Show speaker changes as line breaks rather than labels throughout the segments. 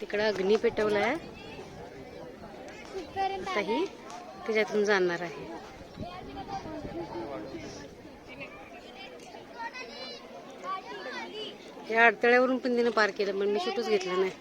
तिकडं अग्नी पेटवला आहे. आताही त्याच्यातून जाणार आहे. या अडथळ्यावरून पण तिने पार केलं पण मी शूटच घेतलं नाही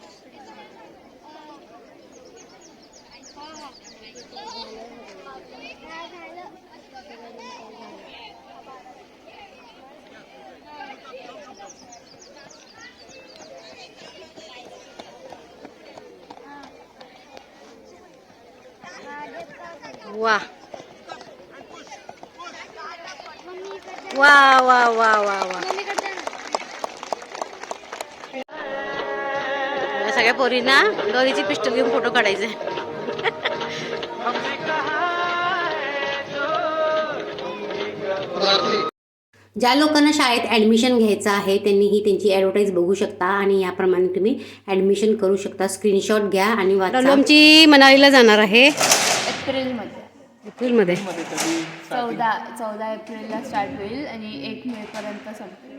वा वा वा वा वा वा. सगळ्या पोरींना गौरीची पिस्टल घेऊन फोटो काढायचे. ज्या लोकांना शाळेत ॲडमिशन घ्यायचं आहे त्यांनी ही त्यांची ॲडव्हर्टाईज बघू शकता आणि याप्रमाणे तुम्ही ॲडमिशन करू शकता. स्क्रीनशॉट घ्या आणि आमची मनालीला जाणार आहे.
एप्रिलमध्ये
एप्रिलमध्ये.
चौदा चौदा एप्रिलला स्टार्ट होईल आणि एक मेपर्यंत संपेल.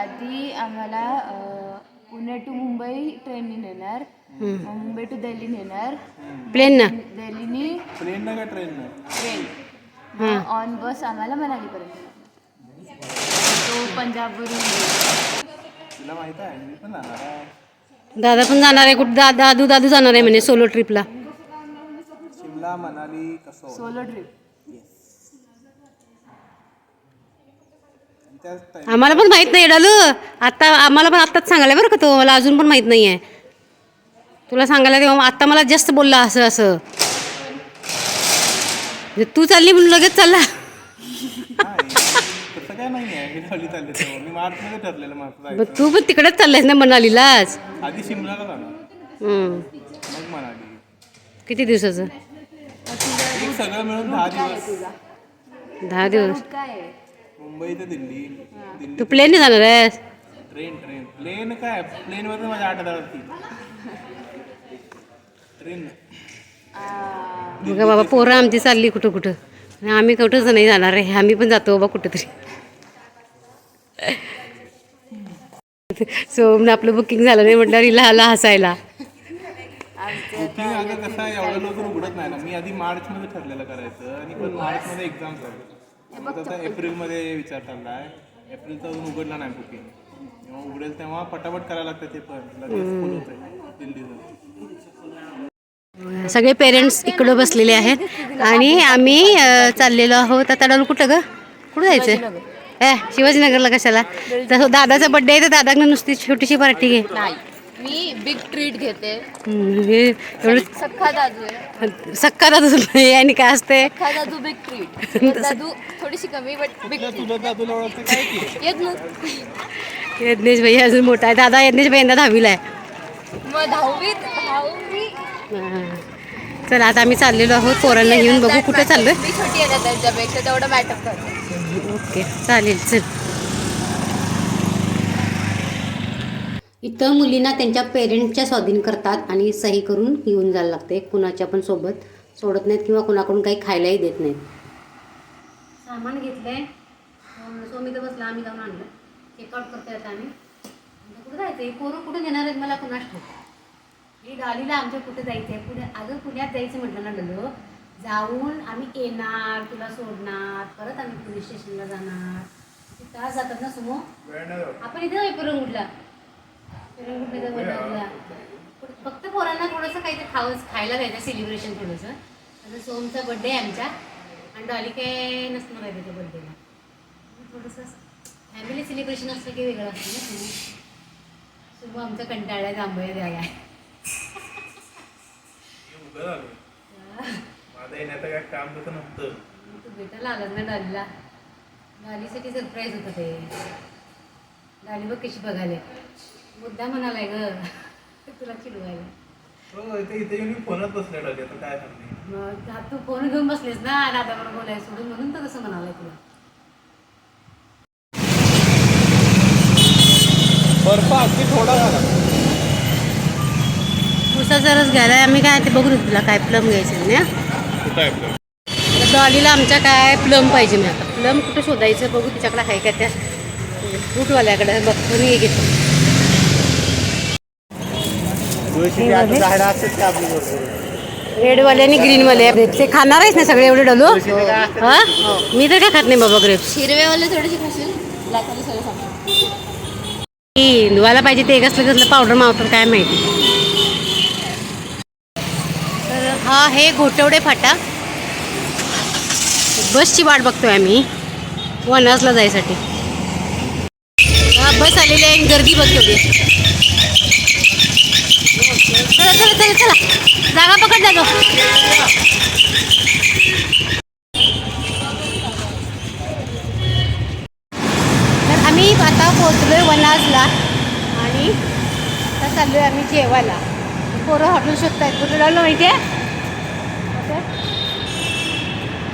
आधी आम्हाला पुणे टू मुंबई ट्रेननी नेणार. मुंबई टू दिल्ली नेणार.
प्लेन ना?
दिल्लीनी
ट्रेन ना का ट्रेन. ना
ट्रेन ऑन बस आम्हाला मनालीपर्यंत तो पंजाबवरून
दादा पण जाणार आहे. कुठं दा दादू दादू जाणार आहे म्हणे सोलो ट्रिपला
शिमला मनाली कसं
सोलो ट्रिप
आम्हाला पण माहीत नाही डालू. आता आम्हाला पण आत्ताच सांगायला बरं का तो. मला अजून पण माहीत नाही आहे तुला सांगायला तेव्हा आत्ता मला जास्त बोलला असं असं. म्हणजे तू चालली म्हणून लगेच चालला.
तसं काय नाही आहे मी खाली चालले तेव्हा. मी मार्चमध्ये ठरलेलं माझं
मग तू पण तिकडेच चाललायस ना मनालीलाच?
जायचं आधी शिमलाला जाणार.
हम्म.
मग मनाली.
किती दिवसाचं?
एक सगळं मिळून दहा दिवस.
दहा दिवस.
काय आहे?
मुंबई ते दिल्ली. दिल्ली
तू प्लेनने जाणार आहेस.
ट्रेन ट्रेन प्लेन काय? प्लेनवर तर माझ्या आठ हजार ट्रेन
आ,
बघा बाबा पोरं आमची चालली कुठं कुठं. आणि आम्ही कुठंच नाही जाणार आहे. आम्ही पण जातो बाबा कुठंतरी. सो आपलं बुकिंग झालं नाही म्हटलं हिला आला हसायला.
बुकिंग अगं कसं आहे एवढं लवकर उघडत नाही ना. मी आधी मार्चमध्ये ठरलेलं करायचं आणि पण मार्चमध्ये एक्झाम झाली मग आता एप्रिलमध्ये विचार चालला आहे एप्रिलचा अजून उघडला नाही बुकिंग जेव्हा उघडेल तेव्हा पटापट करायला लागतं ते पण. लगेच फुल होतं दिल्लीचं
सगळे पेरेंट्स इकडं बसलेले आहेत आणि आम्ही चाललेलो आहोत. आता डालू कुठं ग? कुठं जायचं ए शिवाजीनगरला कशाला? तसं दादाचा बड्डे आहे तर दादाकडे नुसती छोटीशी पार्टी घे.
नाही. मी बिग ट्रीट घेते.
हे एवढं
सख्खा दादू आहे.
सक्का दादू नाही आणि काय असते?
सख्खा दादू बिग ट्रीट दादू थोडीशी कमी बट बिग
तुला दादूला ओळखते काय की?
येत नव्हती
यज्ञेश भाई अजून मोठा आहे. दादा यज्ञेश भाई यंदा दहावीला आहे.
मग दहावीत दहावी
हां. चला आता आम्ही चाललेलो आहोत पोरांना घेऊन. बघू कुठं चाललोय.
मी छोटी आहे ना त्यांच्यापेक्षा तेवढं मॅटर करतो
ओके चालेल चल. इथं मुलींना त्यांच्या पेरेंट्सच्या स्वाधीन करतात आणि सही करून येऊन जायला लागते. कुणाच्या पण सोबत सोडत नाहीत किंवा कुणाकडून काही खायलाही देत नाहीत. सामान घेतलंय. सोमी तर बसला आम्ही जाऊन आणलं. चेकआउट करतोय आता आम्ही. कुठं जायचं? हे पोरं कुठं घेणार आहेत मला कुणास ठाऊक? ही गाडीला आमच्या कुठे जायचं आहे पुढे अगं पुण्यात जायचं म्हटलं ना डलो. जाऊन आम्ही येणार तुला सोडणार. परत आम्ही पोलीस स्टेशनला जाणार. किती तास जातात ना समोर आपण इथे जाऊ गाडीला. फक्त पोरांना थोडंसं काहीतरी खावं खायला द्यायचं सेलिब्रेशन थोडंसं. आता सोमचा बड्डे आहे आमच्या. आणि डॉली काय नसणार आहे त्याच्या बड्डेला थोडंसं फॅमिली सेलिब्रेशन असलं की वेगळं असतं ना सुमो आमचा कंटाळा आहे जांभळे द्यायला
माझं येण्याचं काय काम तसं नव्हतं.
तू भेटायला आलास ना डालीला. डालीसाठी सरप्राईज होतं ते. डाली बघ कशी बघायला. मुद्दा म्हणालाय ग. तुला चिडवायला.
हो इथे इथे येऊन मी फोनच बसले डॉली आता काय सांगते
मग आता तू फोन घेऊन बसलेस ना दादाबरोबर बोलायला सोडून म्हणून तर तसं म्हणालाय तुला.
बर्फ अगदी थोडा झाला.
उसाचा रस घ्यायला आम्ही काय ते बघू तुला काय प्लम घ्यायचं ना?
कुठं आहे आपलं
तर डॉलीला आमच्या काय प्लम पाहिजे मी आता. प्लम कुठे शोधायचं बघू तिच्याकडे आहे का त्या? फ्रूटवाल्याकडे. बघतो मी घेतो
तुळशीची आता झाडं असतात ते आपली बरोबर
रेडवाले आणि ग्रीनवाले ग्रेप्स ते खाणार आहेस ना सगळे एवढे डलू? हा? मी तर काय खात नाही बाबा ग्रेप्स
हिरवेवाले थोडेसे खाशील?
धुवायला पाहिजे ते कसलं कसलं पावडर मावतात काय माहिती. तर हा आहे घोटवडे फाटा. बसची वाट बघतोय आम्ही. वनासला जायसाठी. हा बस आलेली आहे आणि गर्दी बघ तेवढी चला चला चला चला जागा पकड जागो तर आम्ही आता पोहोचलोय वनाजला आणि आता चाललोय आम्ही जेवायला. पोरं हॉटेल शकतात कुठे लावलं माहिती आहे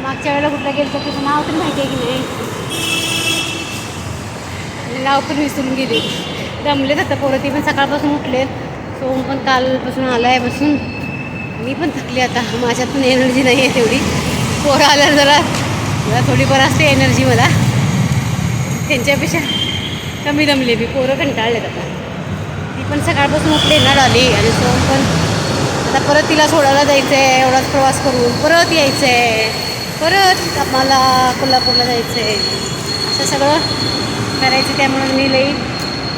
मागच्या वेळेला कुठला गेलं तर तिचं नाव पण माहिती आहे की नाही? नाव पण विसरून गेले. दमलेत आता पोरं. ती पण सकाळपासून उठले सोम पण कालपासून आला आहे बसून. मी पण थकली आता. माझ्यात पण एनर्जी नाही आहे तेवढी. पोरं आल्यावर जरा जरा थोडीफार असते एनर्जी मला. त्यांच्यापेक्षा कमी दमले मी. पोरं कंटाळलेत आता. ती पण सकाळपासून उठले येणार आली आणि सोम पण. आता परत तिला सोडायला जायचं आहे एवढाच प्रवास करून. परत यायचं आहे परत आम्हाला कोल्हापूरला जायचं आहे असं सगळं करायचं त्यामुळे मी लई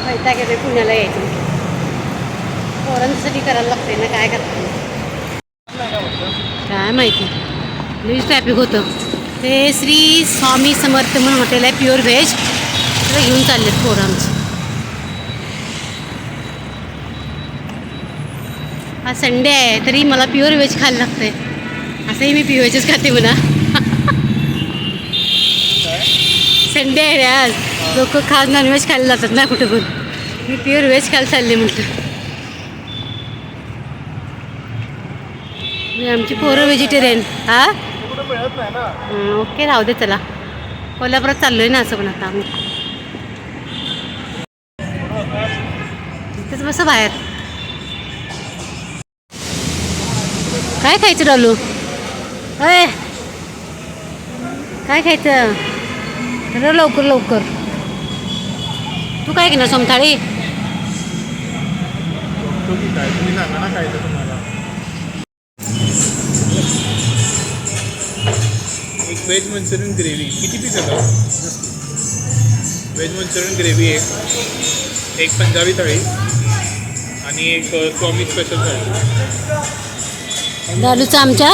वैताग येते पुण्याला यायचं. पोरांसाठी करायला लागते ना काय करते काय माहिती. लईच ट्रॅफिक होतं. ते श्री स्वामी समर्थ म्हणून हॉटेल आहे प्युअर व्हेज तिथं घेऊन चाललेत पोरं आमची. हा संडे आहे तरी मला प्युअर व्हेज खायला लागतंय. असंही मी प्युअर व्हेजच खाते म्हणा. संडे आहे रे आज. लोक खास नॉनव्हेज खायला जातात ना कुठं पण. मी प्युअर व्हेज खायला चालले म्हटलं. आमची पोरं व्हेजिटेरियन हा? ओके राहू दे चला. कोल्हापुरात चाललोय ना असं पण आता आम्ही. तिथेच बस बाहेर. काय खायचं डॉलू अय काय खायचं? लवकर लवकर. तू काय घेणार सोमथाळी
तुम्ही काय तुम्ही सांगा ना काय तर तुम्हाला एक व्हेज मंचुरियन ग्रेव्ही किती पीस येतं व्हेज मंचुरियन ग्रेव्ही एक. एक पंजाबी थाळी. आणि एक स्वामी स्पेशल थाळी.
डालूचा आमच्या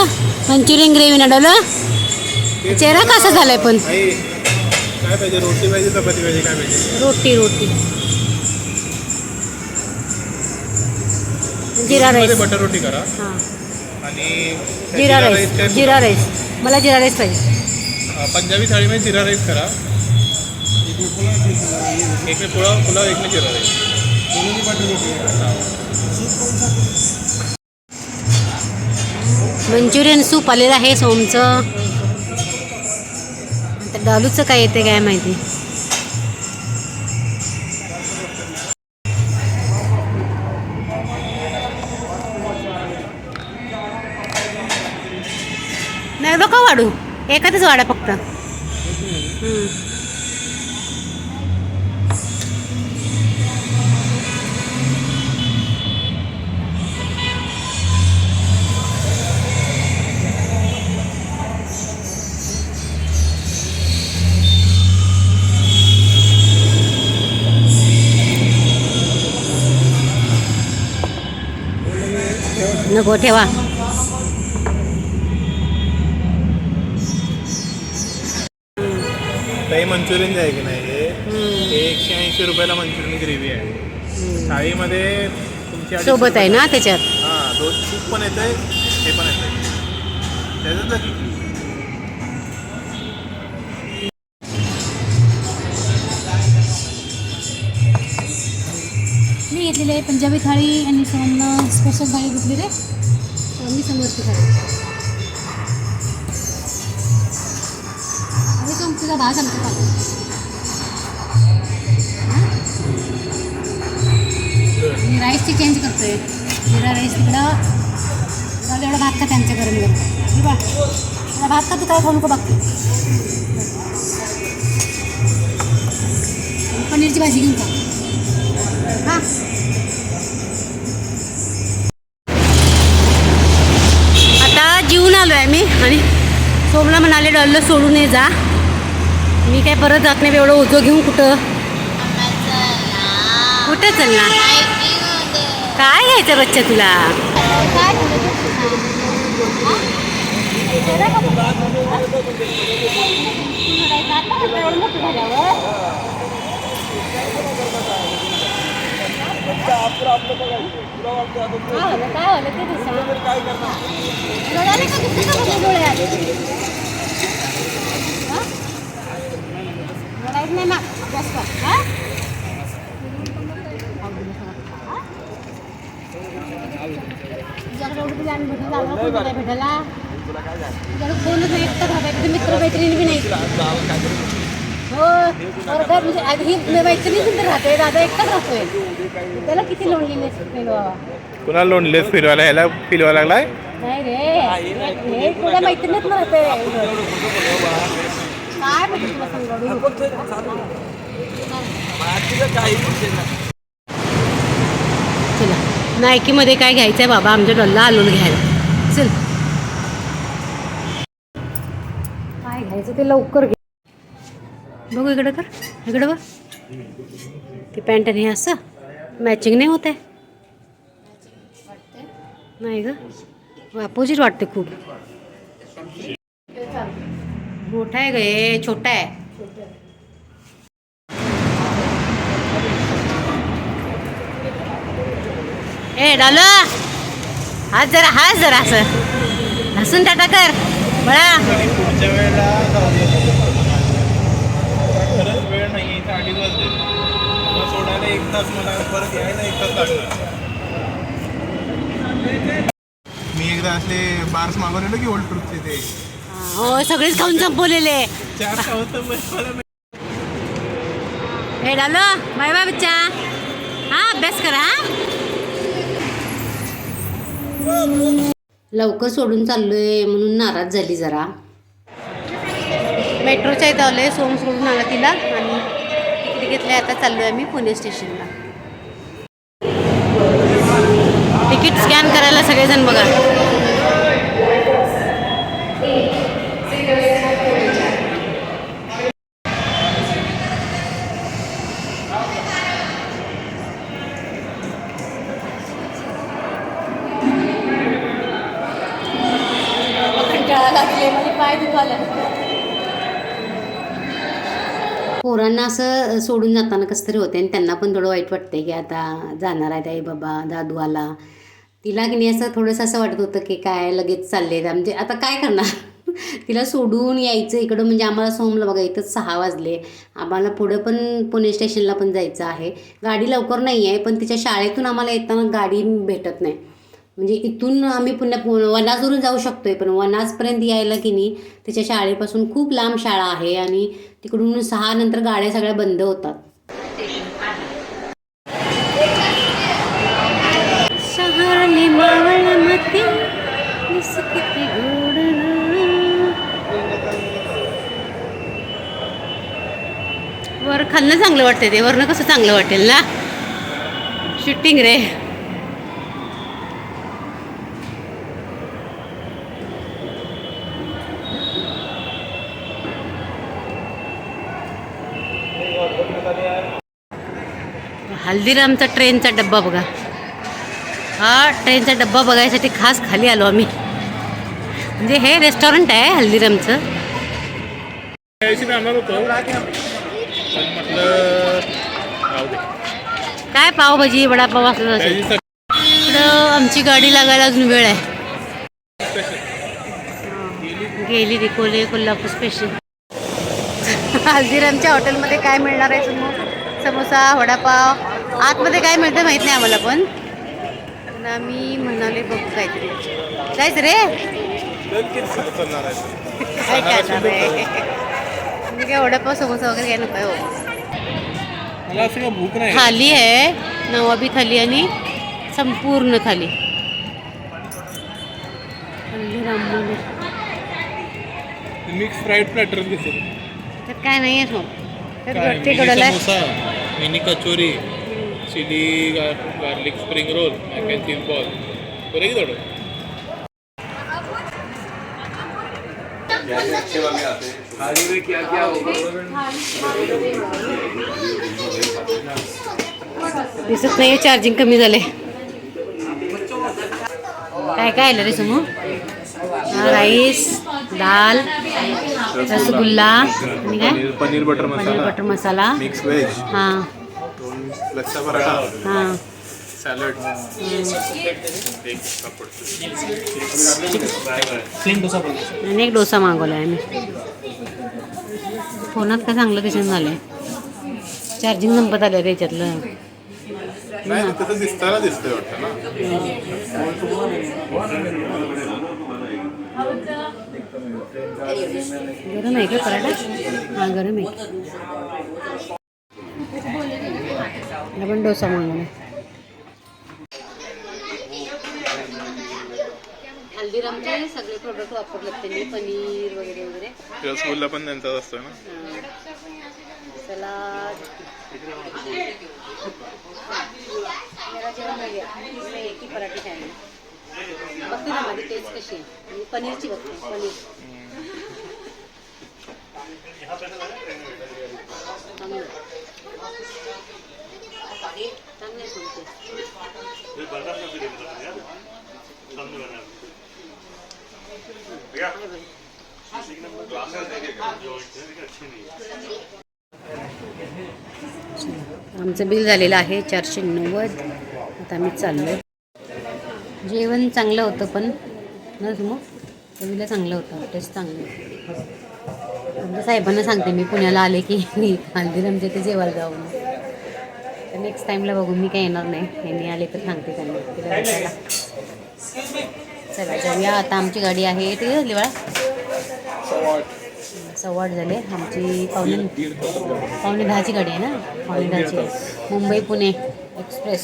मंचुरियन ग्रेव्ही ना डालू चेहरा कसा झालाय पण?
काय पाहिजे? रोटी पाहिजे चपाती पाहिजे काय पाहिजे?
रोटी रोटी. जिरा राईस
बटर रोटी करा.
हां.
आणि
जिरा राईस जिरा राईस. मला जिरा राईस पाहिजे.
पंजाबी थाळीमध्ये जिरा राईस करा. एक में पुलाव पुलाव एक में जिरा राईस.
मंचुरियन सूप आलेलं आहे सोमचं. आता डालूचं काय येते काय माहिती? एखादच वाडा फक्त. नको ठेवा
दही मंचुरियन जे आहे की नाही हे एकशे ऐंशी रुपयाला मंचुरियन ग्रेव्ही आहे. थाळीमध्ये तुमची अडीचशे
सोबत आहे ना त्याच्यात?
हां दोन सूप पण येतं आहे हे पण येतं आहे त्याच्यात
मी घेतलेली आहे पंजाबी थाळी आणि सोमनं स्पेशल थाळी घेतली रे
स्वामी समर्थ झाले
तुझा भाग आमच्या पाहतो मी राईसची चेंज करतोय. जिरा राईस तिकडं मला एवढं भात का त्यांच्या गरम गरम तुला भात का तू काय खाऊ नको बघते पनीरची भाजी घेऊन का हां?
आता जीवन आलो आहे मी आणि सोमला म्हणाले डॉलला सोडून ये जा. मी काय परत जात नाही एवढं ओझं घेऊन कुठं? कुठं चालणार? काय घ्यायचं बच्चा तुला?
भेटायला कोणच नाही एकटं राहत मित्र मैत्रिणी बी नाही हो म्हणजे आधी ही मैत्रिणी सुद्धा राहते दादा एकटाच राहतोय. त्याला किती लोणलेली
कुणाला लोणलेस फिरवायला ह्याला फिरवायला लागलाय?
नाही रे हे तुला मैत्रिणीत राहते काय माहिती तुला सांगू
चला नायकीमध्ये काय घ्यायचं आहे बाबा? आमच्या डॉलला आलो घ्यायला. चल. काय घ्यायचं ते लवकर घे. बघू इकडं कर इकडं बघ. ती पॅन्ट आणि हे असं. मॅचिंग नाही होत आहे नाही ग. अपोजिट वाटते खूप. मोठा आहे गे हे छोटा आहे. ए डालो. हात जरा हात जरा असं. हसून टाटा कर. बळा.
मी एकदा असले बार्स मागवलेलं की ओल्ड ट्रूथचे ते?
हो सगळेच खाऊन संपवलेले. हे डालो बाय बाय बच्चा. हा अभ्यास करा हा. लवकर सोडून चाललोय म्हणून नाराज झाली जरा. मेट्रोच्या इथं आलोय सोम सोडून आला तिला. आणि तिकीट घेतले आता चाललोय आम्ही पुणे स्टेशनला. तिकीट स्कॅन करायला सगळेजण बघा. पोरांना असं सोडून जाताना कसं तरी होते आणि त्यांना पण थोडं वाईट वाटतंय की आता जाणार आहे आई बाबा दादू आला तिला की नाही असं थोडंसं असं वाटत होतं की काय लगेच चालले म्हणजे आता काय करणार? तिला सोडून यायचं इकडं. म्हणजे आम्हाला सोमला बघा इथं सहा वाजले. आम्हाला पुढं पण पुणे स्टेशनला पण जायचं आहे. गाडी लवकर नाही आहे पण तिच्या शाळेतून आम्हाला येताना गाडी भेटत नाही. म्हणजे इथून आम्ही पुन्हा वनाजवरून जाऊ शकतोय पण वनाजपर्यंत यायला की नाही त्याच्या शाळेपासून खूप लांब शाळा आहे आणि तिकडून सहा नंतर गाड्या सगळ्या बंद होतात. वर खाल्लं चांगलं वाटतंय ते वरनं कसं चांगलं वाटेल ना? शूटिंग रे. हल्दीरामचा ट्रेनचा डब्बा बघा. हा ट्रेनचा डब्बा बघायसाठी खास खाली आलो आम्ही. म्हणजे हे रेस्टॉरंट आहे हल्दीरामचं. काय पावभाजी वडापाव असलं. इकडं आमची गाडी लागायला अजून वेळ आहे. गेली ती कोले कोल्हापूर स्पेशल हल्दीरामच्या हॉटेलमध्ये काय मिळणार आहे समोसा वडापाव? आतमध्ये काय मिळतं माहीत नाही आम्हाला पण. आम्ही म्हणाले बघू काहीतरी. जायचं रे. काय करणार आहे मी काय वडापाव समोसा वगैरे काय नको हो. थाली आहे नवाबी थाली आणि संपूर्ण थाली.
मिक्स फ्राईड प्लॅटर घेतो.
त्यात काय नाही आहे
काय
ते
mini kachori. Chilli garlic spring roll mac and cheese ball बरं की थोडं
दिसत नाही चार्जिंग कमी झाले काय काय आलं रे समू? हा, राईस दाल रसगुल्ला आणि काय?
Paneer butter
paneer
masala
butter masala.
Mix veg
हां.
दोन लच्छा पराठा
हां.
सॅलड
आणि एक डोसा मागवला आहे मी. फोनात काय चांगलं दिसून झालंय. चार्जिंग संपत आलं रे याच्यातलं
नाही तसं दिसताना दिसतंय वाटतं ना.
गरम आहे का पराठा? हां गरम आहे. आपण डोसा मागवला हल्दीरामचे सगळे प्रोडक्ट वापरलेत त्यांनी पनीर वगैरे वगैरे.
रसगुल्ला पण त्यांचाच असतो ना?
सलाद मेरा जेवण नाही आहे. मी एक ही पराठी खायला. बघते ना माझी टेस्ट कशी आहे. मी पनीरची बघते पनीर. चांगलं. चांगलं आमचं बिल झालेलं आहे चारशे नव्वद. आता आम्ही चाललो जेवण चांगलं होतं पण ना मग चवीला चांगलं होतं टेस्ट चांगलं होतं. आमच्या साहेबांना सांगते मी पुण्याला आले की हल्दीरामच्या ते जेवायला जाऊ. तर नेक्स्ट टाईमला बघू मी काही येणार नाही. यांनी आले तर सांगते त्यांना. तिला भेटायला चला जाऊया. आता आमची गाडी आहे ते झाली बाळा. सव्वा आठ. झाले. आमची पावणे पावणे दहाची गाडी आहे ना? पावणे दहाची. आहे मुंबई पुणे एक्सप्रेस.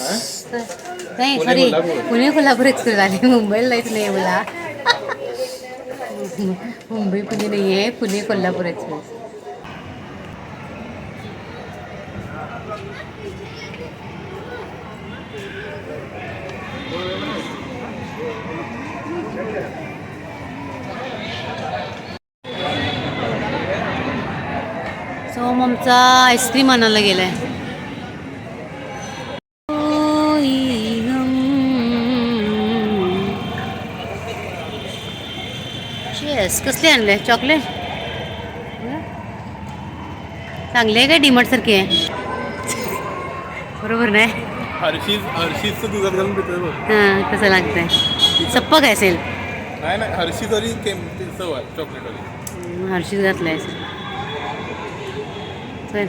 नाही सॉरी पुणे कोल्हापूर एक्सप्रेस आली. मुंबईला जायचं नाही आहे मला मुंबई पुणे नाही आहे पुणे कोल्हापूर एक्सप्रेस. सोम आमचा आईस्क्रीम आणायला गेलाय. येस कसले आणले चॉकलेट चांगले आहे काय डिमार्ट आहे? बरोबर नाही
हर्षीज हर्षीजचं दुधात घालून पितोय बघ.
हां तसं लागतंय. सप्पक आहे असेल.
नाही नाही हर्षी तरी केम ती चव आहे चॉकलेटवाली
हर्षीत घातलं आहे चल.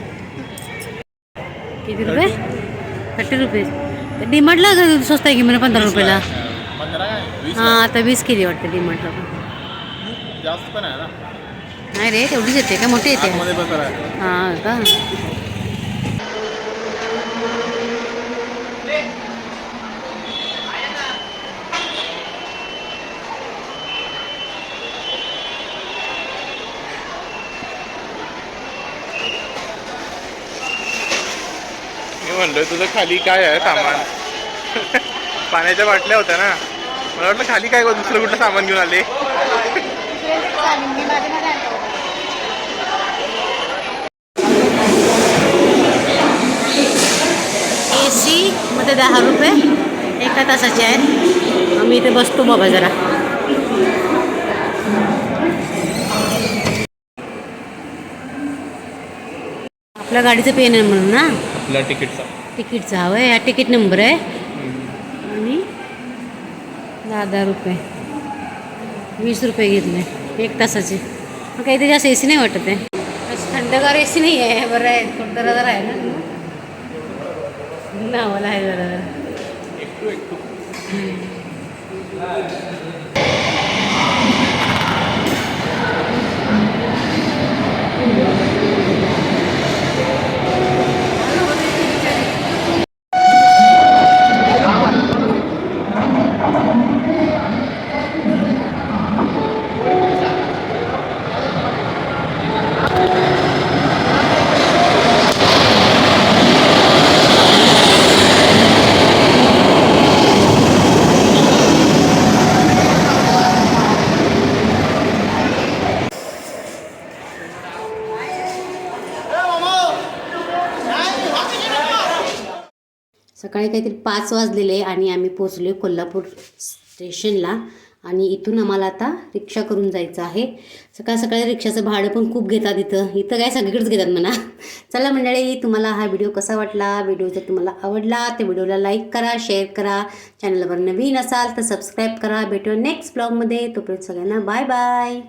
किती रुपये? थर्टी. रुपीज डिमार्टला स्वस्त आहे की म्हणजे पंधरा रुपयाला?
पंधरा काय वीस
हां आता वीस केली वाटतं डिमार्टला पण
जास्त पण आहे ना?
नाही रे तेवढीच येते का? मोठी येते.
आतमध्ये पण तर आहे.
हां का
म्हणलोय तुझं खाली काय आहे? सामान. पाण्याच्या बाटल्या होत्या ना. मला वाटलं खाली काय दुसरं कुठलं सामान घेऊन आले.
ए सी मध्ये दहा रुपये एका तासाचे आहेत. आम्ही इथे बसतो बाबा जरा. आपल्या गाडीचं पेन आहे म्हणून ना?
आपल्या तिकीटचा.
तिकीटचा हवं आहे. हा तिकीट नंबर आहे. आणि दहा दहा रुपये. वीस रुपये घेतले. एक तासाचे. मग काही ते जास्त ए सी नाही वाटत आहे. थंडगार ए सी नाही आहे. बरं आहे. थोडं जरा जरा आहे ना. नावाला आहे जरा जरा. सकाळी काहीतरी पाच वाजलेले आणि आम्ही पोचलो कोल्हापूर स्टेशनला. आणि इथून आम्हाला आता रिक्षा करून जायचं आहे. सकाळ सकाळी रिक्षाचं भाडं पण खूप घेतात इथं. इथं काय सगळीकडेच घेतात म्हणा. चला मंडळी तुम्हाला हा व्हिडिओ कसा वाटला? व्हिडिओ जर तुम्हाला आवडला तर व्हिडिओला लाईक करा शेअर करा. चॅनलवर नवीन असाल तर सबस्क्राईब करा. भेटूया नेक्स्ट ब्लॉगमध्ये तोपर्यंत सगळ्यांना बाय बाय